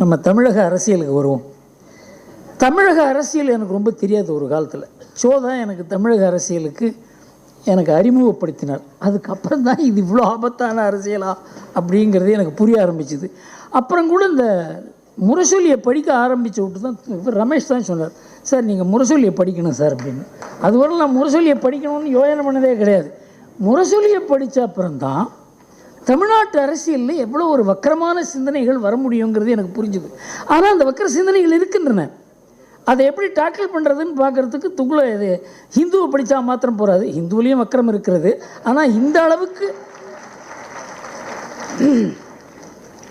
நம்ம தமிழக அரசியலுக்கு வருவோம். தமிழக அரசியல் எனக்கு ரொம்ப தெரியாது ஒரு காலத்தில். ஸோ தான் எனக்கு தமிழக அரசியலுக்கு எனக்கு அறிமுகப்படுத்தினார். அதுக்கப்புறம் தான் இது இவ்வளோ ஆபத்தான அரசியலா அப்படிங்கிறது எனக்கு புரிய ஆரம்பிச்சுது. அப்புறம் கூட இந்த முரசொலியை படிக்க ஆரம்பித்து விட்டு தான் ரமேஷ் தான் சொன்னார். சார் நீங்கள் முரசொலியை படிக்கணும் சார் அப்படின்னு. அதுவரை நான் முரசொலியை படிக்கணும்னு யோசனை பண்ணதே கிடையாது. முரசொலியை படித்த அப்புறம் தான் தமிழ்நாட்டு அரசியலில் எவ்வளோ ஒரு வக்கரமான சிந்தனைகள் வர முடியுங்கிறது எனக்கு புரிஞ்சுது. ஆனால் அந்த வக்கர சிந்தனைகள் இருக்கின்றன. அதை எப்படி டாக்கிள் பண்ணுறதுன்னு பார்க்குறதுக்கு துகுல இது ஹிந்துவை படித்தா மாத்திரம் போகாது ஹிந்துவிலையும் வக்கரம் இருக்கிறது. ஆனால் இந்த அளவுக்கு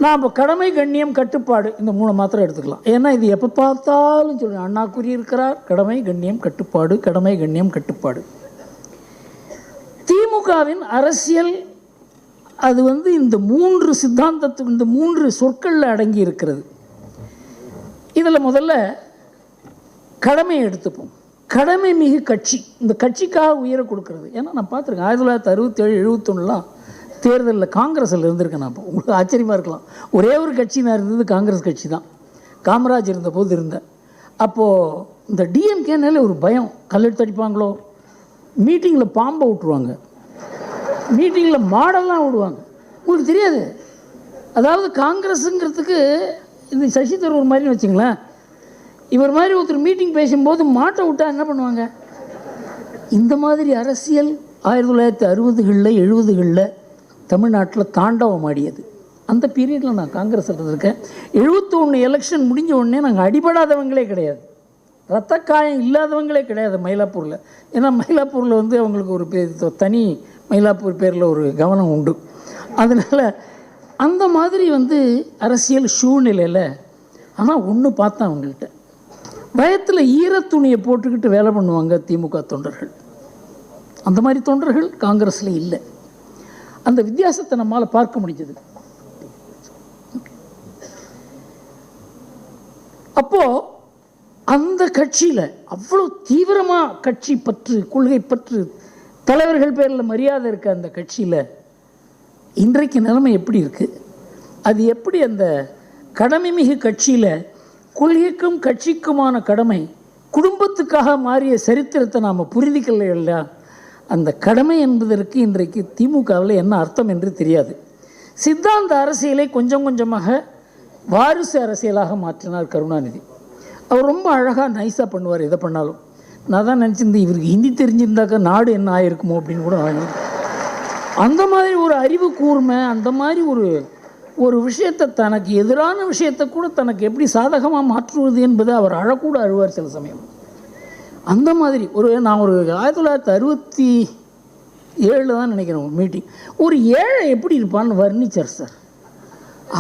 நான் இப்போ கடமை கண்ணியம் கட்டுப்பாடு இந்த மூணு மாத்திரம் எடுத்துக்கலாம். ஏன்னா இது எப்போ பார்த்தாலும் சொல்லுவேன் அண்ணா கூறியிருக்கிறார் கடமை கண்ணியம் கட்டுப்பாடு கடமை கண்ணியம் கட்டுப்பாடு. திமுகவின் அரசியல் அது வந்து இந்த மூன்று சித்தாந்தத்துக்கு இந்த மூன்று சொற்களில் அடங்கி இருக்கிறது. இதில் முதல்ல கடமையை எடுத்துப்போம். கடமை மிகு கட்சி. இந்த கட்சிக்காக உயர கொடுக்கறது. ஏன்னா நான் பார்த்துருக்கேன் ஆயிரத்தி தொள்ளாயிரத்தி அறுபத்தேழு எழுபத்தொன்னுலாம் தேர்தலில் காங்கிரஸில் இருந்திருக்கேன் நான் அப்போ. உங்களுக்கு ஆச்சரியமாக இருக்கலாம். ஒரே ஒரு கட்சி நான் இருந்தது காங்கிரஸ் கட்சி தான். காமராஜ் இருந்தபோது இருந்தேன் அப்போது இந்த டிஎம்கேனால ஒரு பயம். கல்லெடுத்து அடிப்பாங்களோ? மீட்டிங்கில் பாம்பை விட்டுருவாங்க. மீட்டிங்கில் மாடெல்லாம் விடுவாங்க. உங்களுக்கு தெரியாது. அதாவது காங்கிரஸுங்கிறதுக்கு இந்த சசி தரூர் மாதிரின்னு வச்சுங்களேன். இவர் மாதிரி ஒருத்தர் மீட்டிங் பேசும்போது மாட்டை விட்டா என்ன பண்ணுவாங்க? இந்த மாதிரி அரசியல் ஆயிரத்தி தொள்ளாயிரத்தி அறுபதுகளில் எழுபதுகளில் தமிழ்நாட்டில் தாண்டவம் ஆடியது. அந்த பீரியடில் நான் காங்கிரஸில் இருந்திருக்கேன் எழுபத்தொன்று எலெக்ஷன் முடிஞ்ச உடனே நாங்கள் அடிபடாதவங்களே கிடையாது. ரத்த காயம் இல்லாதவங்களே கிடையாது மயிலாப்பூரில். ஏன்னா மயிலாப்பூரில் வந்து அவங்களுக்கு ஒரு தனி மயிலாப்பூர் பேரில் ஒரு கவனம் உண்டு. அதனால் அந்த மாதிரி வந்து அரசியல் சூழ்நிலையில் ஆனால் ஒன்று பார்த்தேன் அவங்கள்ட்ட பயத்தில் ஈரத்துணியை போட்டுக்கிட்டு வேலை பண்ணுவாங்க திமுக தொண்டர்கள். அந்த மாதிரி தொண்டர்கள் காங்கிரஸில் இல்லை. அந்த வித்தியாசத்தை நம்மால் பார்க்க முடிஞ்சது. அப்போது அந்த கட்சியில் அவ்வளோ தீவிரமாக கட்சி பற்று கொள்கை பற்று தலைவர்கள் பேரில் மரியாதை இருக்க அந்த கட்சியில் இன்றைக்கு நிலைமை எப்படி இருக்குது அது எப்படி அந்த கடமை மிகு கட்சியில் கொள்கைக்கும் கட்சிக்குமான கடமை குடும்பத்துக்காக மாறிய சரித்திரத்தை நாம் புரிதிக்கலை இல்லையா? அந்த கடமை என்பதற்கு இன்றைக்கு திமுகவில் என்ன அர்த்தம் என்று தெரியாது. சித்தாந்த அரசியலை கொஞ்சம் கொஞ்சமாக வாரிசு அரசியலாக மாற்றினார் கருணாநிதி. அவர் ரொம்ப அழகாக நைஸாக பண்ணுவார் எதை பண்ணாலும். நான் தான் நினச்சிருந்தேன் இவருக்கு ஹிந்தி தெரிஞ்சிருந்தாக்கா நாடு என்ன ஆயிருக்குமோ அப்படின்னு கூட நான் அந்த மாதிரி ஒரு அறிவு கூர்மை அந்த மாதிரி ஒரு ஒரு விஷயத்தை தனக்கு எதிரான விஷயத்தை கூட தனக்கு எப்படி சாதகமாக மாற்றுவது என்பதை அவர் அழக்கூட அழுவார் சில சமயம். அந்த மாதிரி ஒரு நான் ஒரு ஆயிரத்தி தொள்ளாயிரத்தி அறுபத்தி ஏழில் தான் நினைக்கிறேன் ஒரு மீட்டிங் ஒரு ஏழை எப்படி இருப்பான்னு வர்ணிச்சார் சார்.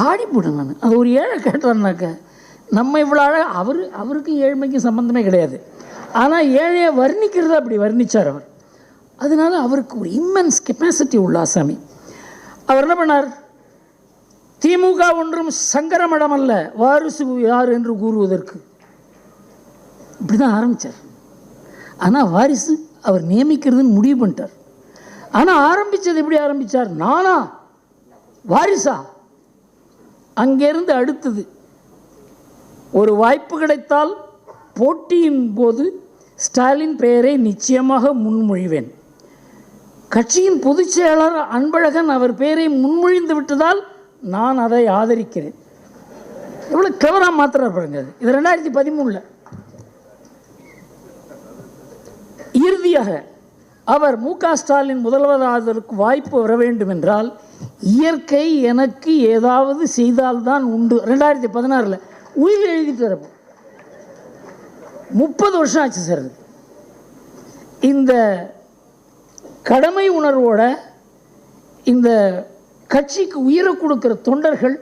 ஆடிப்போட்டேன் நான். அது ஒரு ஏழை கேட்டான்னாக்க நம்ம இவ்வளோ அழகாக அவர் அவருக்கு ஏழ்மைக்கு சம்மந்தமே கிடையாது. ஆனால் ஏழையை வர்ணிக்கிறத அப்படி வர்ணிச்சார் அவர். அதனால அவருக்கு ஒரு இம்மென்ஸ் கெப்பாசிட்டி உள்ள ஆசாமி. அவர் என்ன பண்ணார்? திமுக ஒன்றும் சங்கரமடம் அல்ல வாரிசு யார் என்று கூறுவதற்கு. இப்படி தான் ஆரம்பித்தார் ஆனால் வாரிசு அவர் நியமிக்கிறதுன்னு முடிவு பண்ணிட்டார். ஆனால் ஆரம்பித்தது எப்படி ஆரம்பித்தார் நானா? வாரிசா? அங்கேருந்து அடுத்தது ஒரு வாய்ப்பு கிடைத்தால் போட்டியின் போது ஸ்டாலின் பெயரை நிச்சயமாக முன்மொழிவேன். கட்சியின் பொதுச் செயலாளர் அன்பழகன் அவர் பெயரை முன்மொழிந்து விட்டதால் நான் அதை ஆதரிக்கிறேன். எவ்வளோ கவராக மாத்திர பாருங்க. இது ரெண்டாயிரத்தி பதிமூணில். இறுதியாக அவர் மு க ஸ்டாலின் முதல்வராதற்கு வாய்ப்பு வர வேண்டும் என்றால் இயற்கை எனக்கு ஏதாவது செய்தால்தான் உண்டு. ரெண்டாயிரத்தி பதினாறில். உயிர் எழுதிட்டு வரப்போ. முப்பது வருஷம் ஆச்சு சார். இந்த கடமை உணர்வோட இந்த கட்சிக்கு உயிரை கொடுக்குற தொண்டர்கள்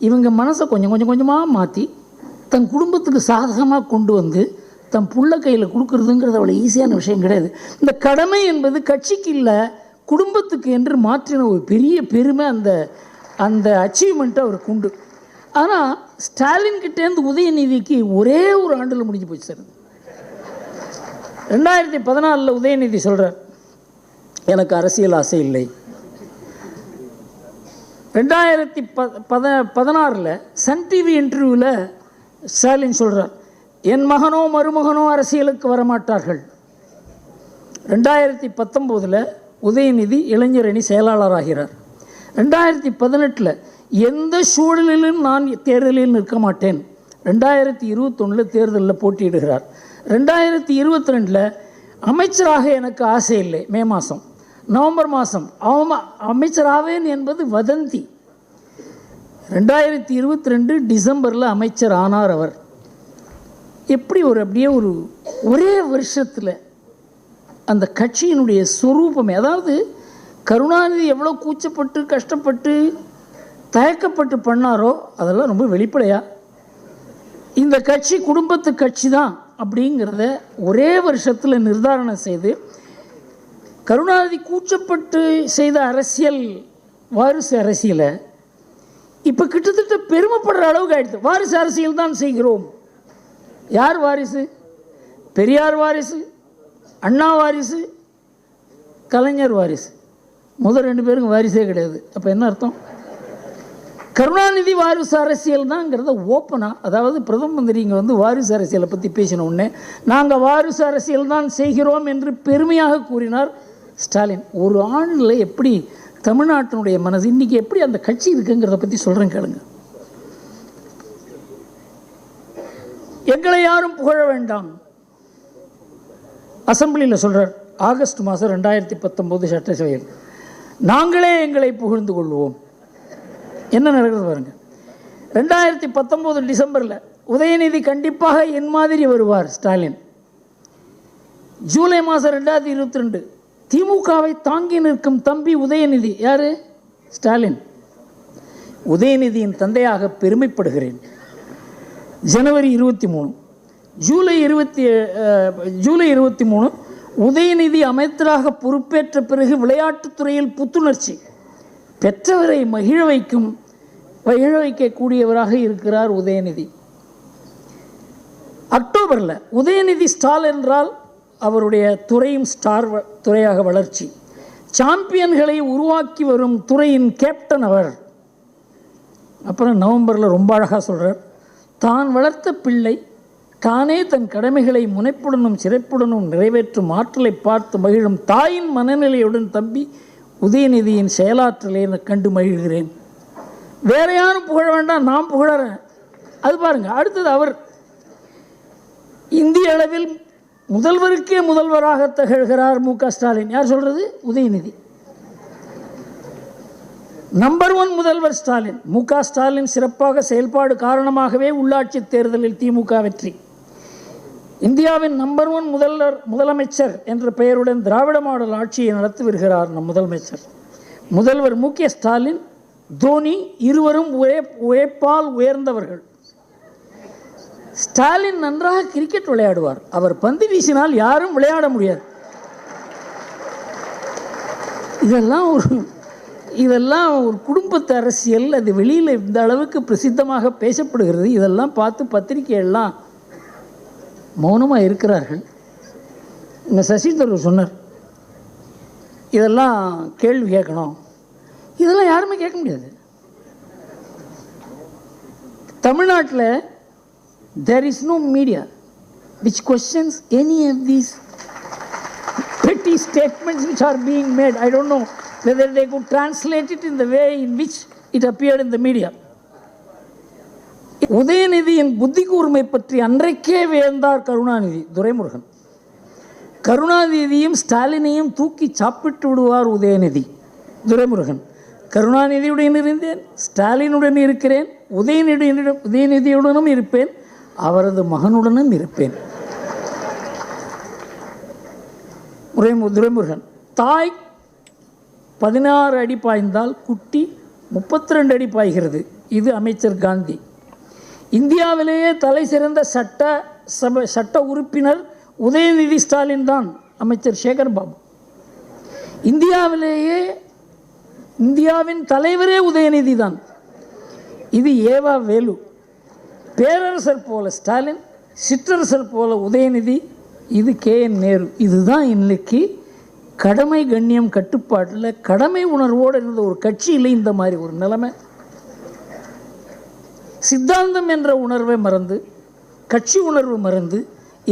இவங்க மனசை கொஞ்சம் கொஞ்சம் கொஞ்சமாக மாற்றி தன் குடும்பத்துக்கு சாதகமாக கொண்டு வந்து தன் புள்ள கையில் கொடுக்குறதுங்கிறது அவ்வளோ ஈஸியான விஷயம் கிடையாது. இந்த கடமை என்பது கட்சிக்கு இல்லை குடும்பத்துக்கு என்று மாற்றின ஒரு பெரிய பெருமை அந்த அந்த அச்சீவ்மெண்ட்டை அவருக்கு உண்டு. ஆனால் ஸ்டாலின் கிட்டேருந்து உதயநிதிக்கு ஒரே ஒரு ஆண்டில் முடிஞ்சு போச்சு சார். ரெண்டாயிரத்தி பதினாலில் உதயநிதி சொல்கிறார் எனக்கு அரசியல் ஆசை இல்லை. ரெண்டாயிரத்தி ப பத பதினாறில் சன் டிவி இன்டர்வியூவில் ஸ்டாலின் சொல்கிறார் என் மகனோ மருமகனோ அரசியலுக்கு வரமாட்டார்கள். ரெண்டாயிரத்தி பத்தொம்போதில் உதயநிதி இளைஞரணி செயலாளராகிறார். ரெண்டாயிரத்தி பதினெட்டில் எந்த சூழலிலும் நான் தேர்தலில் நிற்க மாட்டேன். ரெண்டாயிரத்தி இருபத்தொன்னில் தேர்தலில் போட்டியிடுகிறார். ரெண்டாயிரத்தி இருபத்தி ரெண்டில் அமைச்சராக எனக்கு ஆசை இல்லை மே மாதம் நவம்பர் மாதம் அவம அமைச்சராவேன் என்பது வதந்தி. ரெண்டாயிரத்தி இருபத்தி ரெண்டு டிசம்பரில் அமைச்சர் ஆனார் அவர். எப்படி ஒரு அப்படியே ஒரு ஒரே வருஷத்தில் அந்த கட்சியினுடைய சொரூபமே அதாவது கருணாநிதி எவ்வளோ கூச்சப்பட்டு கஷ்டப்பட்டு தயக்கப்பட்டு பண்ணாரோ அதெல்லாம் ரொம்ப வெளிப்படையாக இந்த கட்சி குடும்பத்து கட்சி தான் அப்படிங்கிறத ஒரே வருஷத்தில் நிர்தாரணம் செய்து கருணாநிதி கூச்சப்பட்டு செய்த அரசியல் வாரிசு அரசியலை இப்போ கிட்டத்தட்ட பெருமைப்படுற அளவுக்கு ஆயிடுது. வாரிசு அரசியல் தான் செய்கிறோம். யார் வாரிசு? பெரியார் வாரிசு அண்ணா வாரிசு கலைஞர் வாரிசு. முதல் ரெண்டு பேருக்கும் வாரிசே கிடையாது. அப்போ என்ன அர்த்தம்? கருணாநிதி வாரிசு அரசியல் தாங்கிறத ஓப்பனாக அதாவது பிரதம மந்திரி இங்கே வந்து வாரிசு அரசியலை பற்றி பேசின உடனே நாங்கள் வாரிசு அரசியல் தான் செய்கிறோம் என்று பெருமையாக கூறினார் ஸ்டாலின். ஒரு ஆண்டில் எப்படி தமிழ்நாட்டினுடைய மனசு இன்றைக்கி எப்படி அந்த கட்சி இருக்குங்கிறத பற்றி சொல்கிறேன் கேளுங்க. எங்களை யாரும் புகழ வேண்டாம். அசம்பிளியில் சொல்கிறார் ஆகஸ்ட் மாதம் ரெண்டாயிரத்தி பத்தொம்போது சட்டசபையில் நாங்களே எங்களை புகழ்ந்து கொள்வோம். என்ன நடக்குது பாருங்க. ரெண்டாயிரத்தி பத்தொம்போது டிசம்பரில் உதயநிதி கண்டிப்பாக என் மாதிரி வருவார் ஸ்டாலின். ஜூலை மாதம் ரெண்டாயிரத்தி இருபத்தி ரெண்டு திமுகவை தாங்கி நிற்கும் தம்பி உதயநிதி யார்? ஸ்டாலின். உதயநிதியின் தந்தையாக பெருமைப்படுகிறேன். ஜனவரி இருபத்தி மூணு. ஜூலை இருபத்தி ஜூலை இருபத்தி மூணு உதயநிதி அமைச்சராக பொறுப்பேற்ற பிறகு விளையாட்டுத்துறையில் புத்துணர்ச்சி. பெற்றவரை மகிழ வைக்கும் மகிழ வைக்கக்கூடியவராக இருக்கிறார் உதயநிதி. அக்டோபரில் உதயநிதி ஸ்டால் என்றால் அவருடைய துறையும் ஸ்டார் வ- துறையாக வளர்ச்சி. சாம்பியன்களை உருவாக்கி வரும் துறையின் கேப்டன் அவர். அப்புறம் நவம்பரில் ரொம்ப அழகாக சொல்கிறார் தான் வளர்த்த பிள்ளை தானே தன் கடமைகளை முனைப்புடனும் சிறப்புடனும் நிறைவேற்றும் ஆற்றலை பார்த்து மகிழும் தாயின் மனநிலையுடன் தம்பி உதயநிதியின் செயலாற்றலை கண்டு மகிழ்கிறேன். வேற யாரும் புகழ வேண்டாம் நான் புகழறேன். அது பாருங்கள் அடுத்தது அவர் இந்திய அளவில் முதல்வருக்கே முதல்வராக திகழ்கிறார் மு க ஸ்டாலின். யார் சொல்கிறது உதயநிதி. நம்பர் ஒன் முதல்வர் ஸ்டாலின். மு க ஸ்டாலின் சிறப்பாக செயல்பாடு காரணமாகவே உள்ளாட்சி தேர்தலில் திமுக வெற்றி. இந்தியாவின் நம்பர் ஒன் முதல்வர் முதலமைச்சர் என்ற பெயருடன் திராவிட மாடல் ஆட்சியை நடத்தி வருகிறார் நம் முதலமைச்சர். முதல்வர் மு. க. ஸ்டாலின் தோனி இருவரும் உழைப் உழைப்பால் உயர்ந்தவர்கள். ஸ்டாலின் நன்றாக கிரிக்கெட் விளையாடுவார். அவர் பந்து வீசினால் யாரும் விளையாட முடியாது. இதெல்லாம் ஒரு இதெல்லாம் ஒரு குடும்பத்து அரசியல். அது வெளியில் இந்த அளவுக்கு பிரசித்தமாக பேசப்படுகிறது. இதெல்லாம் பார்த்து பத்திரிகையெல்லாம் மௌனமாக இருக்கிறார்கள் இந்த சசி தரூர் சொன்னார் இதெல்லாம் கேள்வி கேட்கணும் இதெல்லாம் யாருமே கேட்க முடியாது தமிழ்நாட்டில் there is no media which questions any of these petty statements which are being made. I don't know whether they could translate it in the way in which it appeared in the media. உதயநிதியின் புத்தி கூர்மை பற்றி அன்றைக்கே வியந்தார் கருணாநிதி துரைமுருகன். கருணாநிதியும் ஸ்டாலினையும் தூக்கி சாப்பிட்டு விடுவார் உதயநிதி துரைமுருகன். கருணாநிதியுடன் இருந்தேன் ஸ்டாலினுடன் இருக்கிறேன் உதயநிதியுடன் உதயநிதியுடனும் இருப்பேன் அவரது மகனுடனும் இருப்பேன். முறை துரைமுருகன் தாய் பதினாறு அடி பாய்ந்தால் குட்டி முப்பத்தி ரெண்டு அடி பாய்கிறது. இது அமைச்சர் காந்தி. இந்தியாவிலேயே தலை சிறந்த சட்ட சபை சட்ட உறுப்பினர் உதயநிதி ஸ்டாலின் தான் அமைச்சர் சேகர் பாபு. இந்தியாவிலேயே இந்தியாவின் தலைவரே உதயநிதி தான். இது ஏவா வேலு. பேரரசர் போல ஸ்டாலின் சிற்றரசர் போல உதயநிதி இது கே என் நேரு. இதுதான் இன்னைக்கு கடமை கண்ணியம் கட்டுப்பாட்டில் கடமை உணர்வோடு இருந்த ஒரு கட்சியில் இந்த மாதிரி ஒரு நிலைமை. சித்தாந்தம் என்ற உணர்வை மறந்து கட்சி உணர்வு மறந்து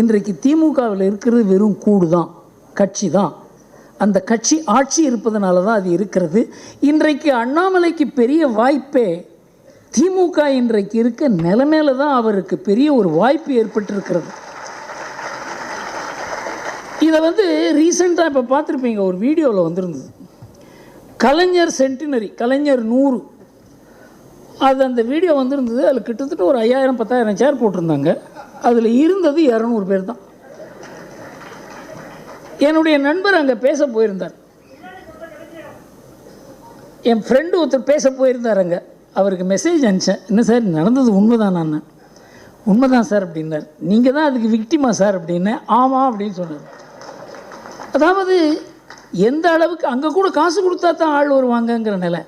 இன்றைக்கு திமுகவில் இருக்கிறது வெறும் கூடு தான் கட்சி தான் அந்த கட்சி ஆட்சி இருப்பதனால தான் அது இருக்கிறது. இன்றைக்கு அண்ணாமலைக்கு பெரிய வாய்ப்பே திமுக இன்றைக்கு இருக்க நிலைமையில தான் அவருக்கு பெரிய ஒரு வாய்ப்பு ஏற்பட்டிருக்கிறது. இதை வந்து ரீசெண்டாக இப்போ பார்த்துருப்பீங்க ஒரு வீடியோவில் வந்திருந்தது. கலைஞர் சென்டினரி கலைஞர் நூறு. அது அந்த வீடியோ வந்திருந்தது. அதில் கிட்டத்தட்ட ஒரு ஐயாயிரம் பத்தாயிரம் சேர் போட்டிருந்தாங்க. அதில் இருந்தது இரநூறு பேர் தான். என்னுடைய நண்பர் அங்கே பேச போயிருந்தார். என் ஃப்ரெண்டு ஒருத்தர் பேச போயிருந்தார் அங்கே. அவருக்கு மெசேஜ் அனுப்பிச்சேன். என்ன சார் நடந்தது உண்மைதான் நான். உண்மைதான் சார் அப்படின்னார். நீங்கள் தான் அதுக்கு விக்டிமா சார் அப்படின்னு ஆமாம் அப்படின்னு சொன்னார். அதாவது எந்த அளவுக்கு அங்கே கூட காசு கொடுத்தா தான் ஆள் வருவாங்கங்கிற நிலை.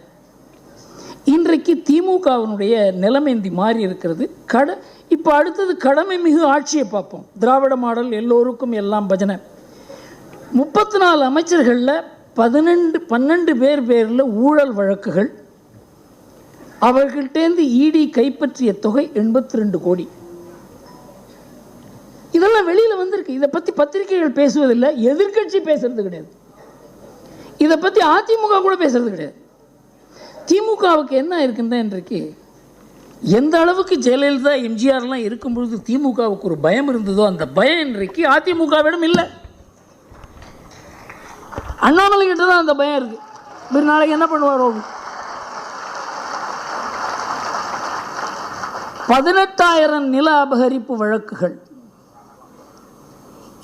இன்றைக்கு திமுகவினுடைய நிலைமை மாறி இருக்கிறது. கட இப்போ அடுத்தது கடமை மிகு ஆட்சியை பார்ப்போம். திராவிட மாடல் எல்லோருக்கும் எல்லாம் பஜனை. முப்பத்தி நாலு அமைச்சர்களில் பதினெண்டு பன்னெண்டு பேர் பேரில் ஊழல் வழக்குகள். அவர்கள்டேந்து இடி கைப்பற்றிய தொகை எண்பத்தி ரெண்டு கோடி. இதெல்லாம் வெளியில் வந்திருக்கு. இதை பற்றி பத்திரிகைகள் பேசுவதில்லை. எதிர்க்கட்சி பேசுறது கிடையாது. இதை பற்றி அதிமுக கூட பேசுறது கிடையாது. திமுகவுக்கு என்ன இருக்குன்னா இன்றைக்கு? எந்த அளவுக்கு ஜெயலலிதா எம்ஜிஆர்லாம் இருக்கும் பொழுது திமுகவுக்கு ஒரு பயம் இருந்ததோ அந்த பயம் இன்றைக்கு அதிமுகவிடம் இல்லை. அண்ணாமலை கிட்ட தான் அந்த பயம் இருக்கு. இப்படி நாளைக்கு என்ன பண்ணுவாரோ பதினெட்டாயிரம் நில அபகரிப்பு வழக்குகள்.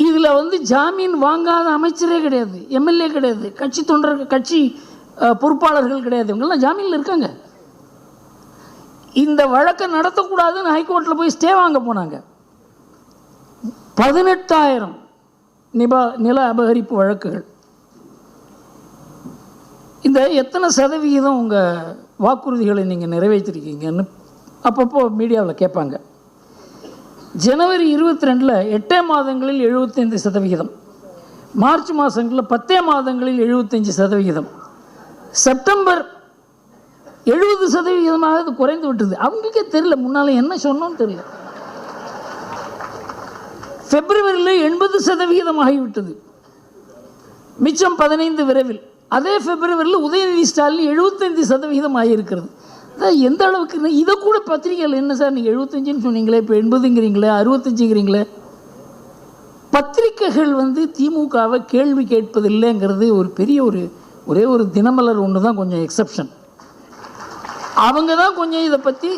இதில் வந்து ஜாமீன் வாங்காத அமைச்சரே கிடையாது எம்எல்ஏ கிடையாது. கட்சி தொண்டர்கள் கட்சி பொறுப்பாளர்கள் கிடையாது. இவங்கெல்லாம் ஜாமீனில் இருக்காங்க. இந்த வழக்கை நடத்தக்கூடாதுன்னு ஹைகோர்ட்டில் போய் ஸ்டே வாங்க போனாங்க. பதினெட்டாயிரம் நிபா நில அபகரிப்பு வழக்குகள். இந்த எத்தனை சதவிகிதம் உங்கள் வாக்குறுதிகளை நீங்கள் நிறைவேற்றிருக்கீங்கன்னு அப்பப்போ மீடியாவில் கேட்பாங்க. ஜனவரி இருபத்தி ரெண்டில் எட்டே மாதங்களில் எழுபத்தைந்து சதவிகிதம். மார்ச் மாதங்களில் பத்தே மாதங்களில் எழுபத்தஞ்சு சதவிகிதம். செப்டம்பர் எழுபது சதவிகிதமாக இது குறைந்து விட்டது. அவங்களுக்கே தெரியல. முன்னால் என்ன சொன்னோன்னு தெரியல. பிப்ரவரியில் எண்பது சதவிகிதம் ஆகிவிட்டது மிச்சம் பதினைந்து விரைவில். அதே பிப்ரவரியில் உதயநிதி ஸ்டாலின் எழுபத்தைந்து சதவிகிதம் ஆகியிருக்கிறது எந்த அளவுக்கு இதை கூட பத்திரிகையில் என்ன சார் நீங்கள் எழுபத்தஞ்சுன்னு சொன்னீங்களே இப்போ எண்பதுங்கிறீங்களே அறுபத்தஞ்சுங்கிறீங்களே? பத்திரிகைகள் வந்து திமுகவை கேள்வி கேட்பதில்லைங்கிறது ஒரு பெரிய ஒரு ஒரே ஒரு தினமலர் ஒன்று தான் கொஞ்சம் எக்ஸப்ஷன் அவங்க தான் கொஞ்சம் இதை பற்றி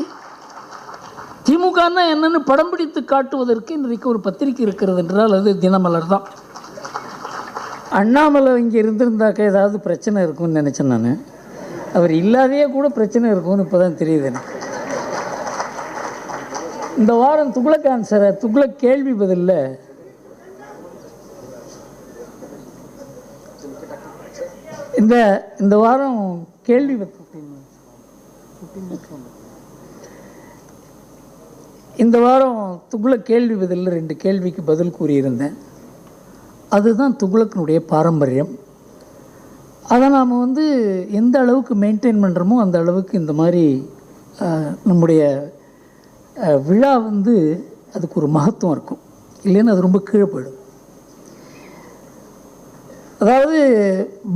திமுகன்னா என்னன்னு படம் பிடித்து காட்டுவதற்கு இன்றைக்கு ஒரு பத்திரிக்கை இருக்கிறது என்றால் அது தினமலர் தான். அண்ணாமலை இங்கே இருந்திருந்தாக்க ஏதாவது பிரச்சனை இருக்கும்னு நினச்சேன் நான். அவர் இல்லாதையே கூட பிரச்சனை இருக்கும்னு இப்போ தான் தெரியுது எனக்கு. இந்த வாரம் துக்ளக் ஆன்சரை துக்ளக் கேள்வி பதில்ல இந்த இந்த வாரம் கேள்வி இந்த வாரம் துக்ளக் கேள்வி பதிலில் ரெண்டு கேள்விக்கு பதில் கூறியிருந்தேன். அதுதான் துக்ளக்கினுடைய பாரம்பரியம். அதை நாம் வந்து எந்த அளவுக்கு மெயின்டைன் பண்ணுறோமோ அந்த அளவுக்கு இந்த மாதிரி நம்முடைய விழா வந்து அதுக்கு ஒரு மகத்துவம் இருக்கும். இல்லைன்னா அது ரொம்ப கீழே போயிடும். அதாவது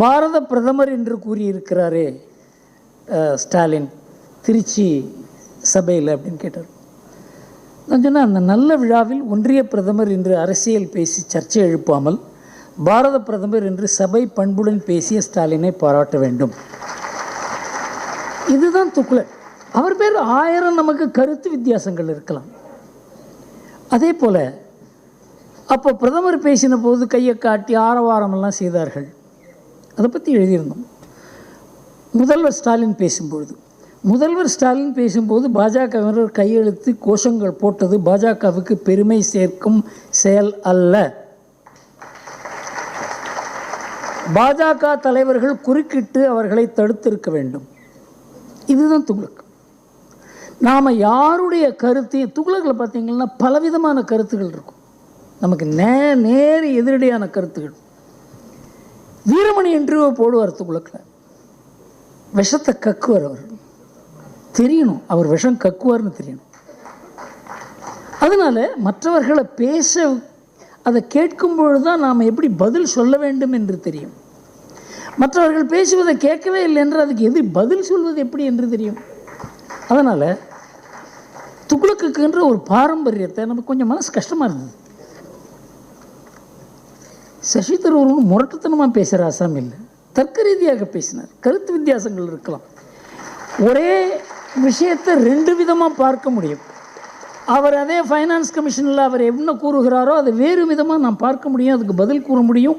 பாரத பிரதமர் என்று கூறியிருக்கிறாரே ஸ்டாலின் திருச்சி சபையில் அப்படின்னு கேட்டார். நான் சொன்னேன் அந்த நல்ல விழாவில் ஒன்றிய பிரதமர் என்று அரசியல் பேசி சர்ச்சை எழுப்பாமல் பாரத பிரதமர் என்று சபை பண்புடன் பேசிய ஸ்டாலினை பாராட்ட வேண்டும். இதுதான் துக்ளக் அவர் பேர் ஆயிரம் நமக்கு கருத்து வித்தியாசங்கள் இருக்கலாம். அதே போல் அப்போ பிரதமர் பேசின போது கையை காட்டி ஆரவாரமெல்லாம் செய்தார்கள். அதை பற்றி எழுதியிருந்தோம். முதல்வர் ஸ்டாலின் பேசும்பொழுது. முதல்வர் ஸ்டாலின் பேசும்போது பாஜகவினர் கையெழுத்து கோஷங்கள் போட்டது பாஜகவுக்கு பெருமை சேர்க்கும் செயல் அல்ல. பாஜக தலைவர்கள் குறுக்கிட்டு அவர்களை தடுத்திருக்க வேண்டும். இதுதான் துக்ளக் நாம் யாருடைய கருத்தையும் துக்ளக்கில் பார்த்தீங்கன்னா பலவிதமான கருத்துகள் இருக்கும். நமக்கு நே நேர் எதிரடியான கருத்துகள். வீரமணி இன்டர்வியூ போடுவார் துக்குளக்கில் விஷத்தை கக்குவார் அவர். தெரியணும் அவர் விஷம் கக்குவார்னு தெரியணும். அதனால் மற்றவர்களை பேச அதை கேட்கும்பொழுது தான் நாம் எப்படி பதில் சொல்ல வேண்டும் என்று தெரியும். மற்றவர்கள் பேசுவதை கேட்கவே இல்லை என்று அதுக்கு எது பதில் சொல்வது எப்படி என்று தெரியும். அதனால் துக்ளக்குன்ற ஒரு பாரம்பரியத்தை நமக்கு கொஞ்சம் மனசு கஷ்டமாக இருந்தது. சசி தரூர்னு முரட்டுத்தனமாக பேசுகிற ஆசாமி இல்லை. தர்க்க ரீதியாக பேசினார். கருத்து வித்தியாசங்கள் இருக்கலாம். ஒரே விஷயத்தை ரெண்டு விதமாக பார்க்க முடியும். அவர் அதே ஃபைனான்ஸ் கமிஷனில் அவர் என்ன கூறுகிறாரோ அதை வேறு விதமாக நாம் பார்க்க முடியும். அதுக்கு பதில் கூற முடியும்.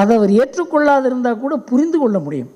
அதை அவர் ஏற்றுக்கொள்ளாதிருந்தால் கூட புரிந்து கொள்ள முடியும்.